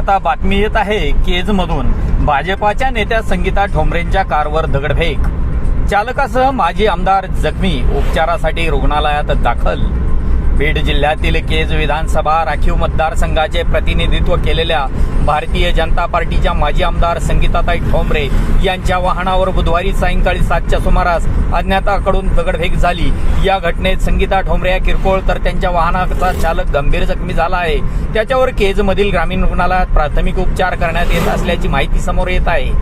आता बातमी येत आहे केजमधून. भाजपाच्या नेत्या संगीता ठोंबरेंच्या कारवर दगडफेक. चालकासह माजी आमदार जखमी. उपचारासाठी रुग्णालयात दाखल. बीड जिल्ह्यातील केज विधानसभा राखीव मतदारसंघाचे प्रतिनिधित्व केलेल्या भारतीय जनता पार्टीच्या माजी आमदार संगीताताई ठोंबरे यांच्या वाहनावर बुधवारी सायंकाळी सातच्या सुमारास अज्ञाताकडून दगडफेक झाली. या घटनेत संगीता ठोंबरे या किरकोळ तर त्यांच्या वाहनाचा चालक गंभीर जखमी झाला आहे. त्याच्यावर केजमधील ग्रामीण रुग्णालयात प्राथमिक उपचार करण्यात येत असल्याची माहिती समोर येत आहे.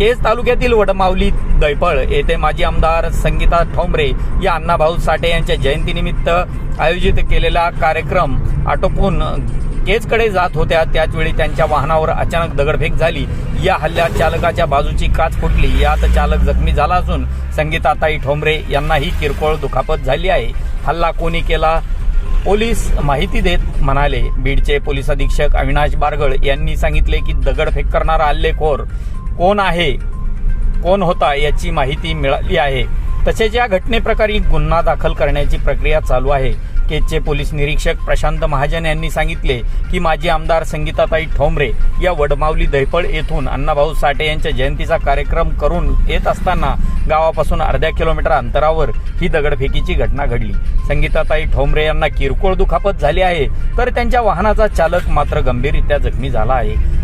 केज तालुक्यातील वडमावली दैपळ येथे माजी आमदार संगीता ठोंबरे या अण्णाभाऊ साठे यांच्या जयंतीनिमित्त आयोजित केलेला कार्यक्रम आटोपून केजकडे जात होत्या. त्याचवेळी त्यांच्या वाहनावर अचानक दगडफेक झाली. या हल्ल्यात चालकाच्या बाजूची काच फुटली. यात चालक जखमी झाला असून संगीताताई ठोंबरे यांनाही किरकोळ दुखापत झाली आहे. हल्ला कोणी केला? पोलीस माहिती देत म्हणाले. बीडचे पोलीस अधीक्षक अविनाश बारगळ यांनी सांगितले की दगडफेक करणारा हल्लेखोर कोण आहे? कोण होता याची माहिती मिळाली आहे. तसेच या घटनेप्रकारे गुन्हा दाखल करण्याची प्रक्रिया चालू आहे. केजचे पोलीस निरीक्षक प्रशांत महाजन यांनी सांगितले की माजी आमदार संगीताताई ठोंबरे या वडमावली दैपळ येथून अण्णाभाऊ साठे यांच्या जयंतीचा कार्यक्रम करून येत असताना गावापासून अर्ध्या किलोमीटर अंतरावर ही दगडफेकीची घटना घडली. संगीताताई ठोंबरे यांना किरकोळ दुखापत झाली आहे तर त्यांच्या वाहनाचा चालक मात्र गंभीररित्या जखमी झाला आहे.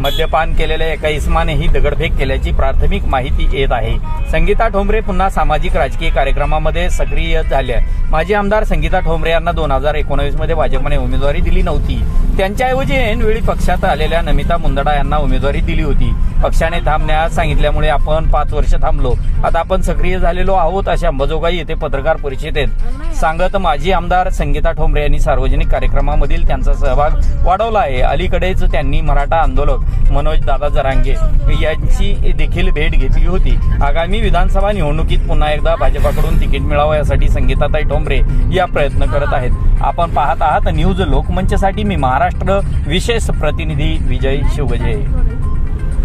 मद्यपान केलेल्या एका इस्माने ही दगडफेक केल्याची प्राथमिक माहिती येत आहे. संगीता ठोंबरे पुन्हा सामाजिक राजकीय कार्यक्रमामध्ये सक्रिय झाल्या. माजी आमदार संगीता ठोंबरे यांना दोन हजार एकोणावीसमध्ये भाजपने उमेदवारी दिली नव्हती. त्यांच्याऐवजी ऐनवेळी पक्षात आलेल्या नमिता मुंदडा यांना उमेदवारी दिली होती. पक्षाने थांबण्यास सांगितल्यामुळे आपण पाच वर्ष थांबलो. आता आपण सक्रिय झालेलो आहोत अशा अंबाजोगाई येथे पत्रकार परिषदेत. सांगत माजी आमदार संगीता ठोंबरे यांनी सार्वजनिक कार्यक्रमामधील त्यांचा सहभाग वाढवला आहे. अलीकडेच त्यांनी मराठा आंदोलक मनोज दादा जरांगे यांची देखील भेट घेतली होती. आगामी विधानसभा निवडणुकीत पुन्हा एकदा भाजपाकडून तिकीट मिळावं यासाठी संगीताताई ठोंबरे या प्रयत्न करत आहेत. आपण पाहत आहात न्यूज लोकमंचसाठी मी महाराष्ट्र विशेष प्रतिनिधी विजय शिवगजे.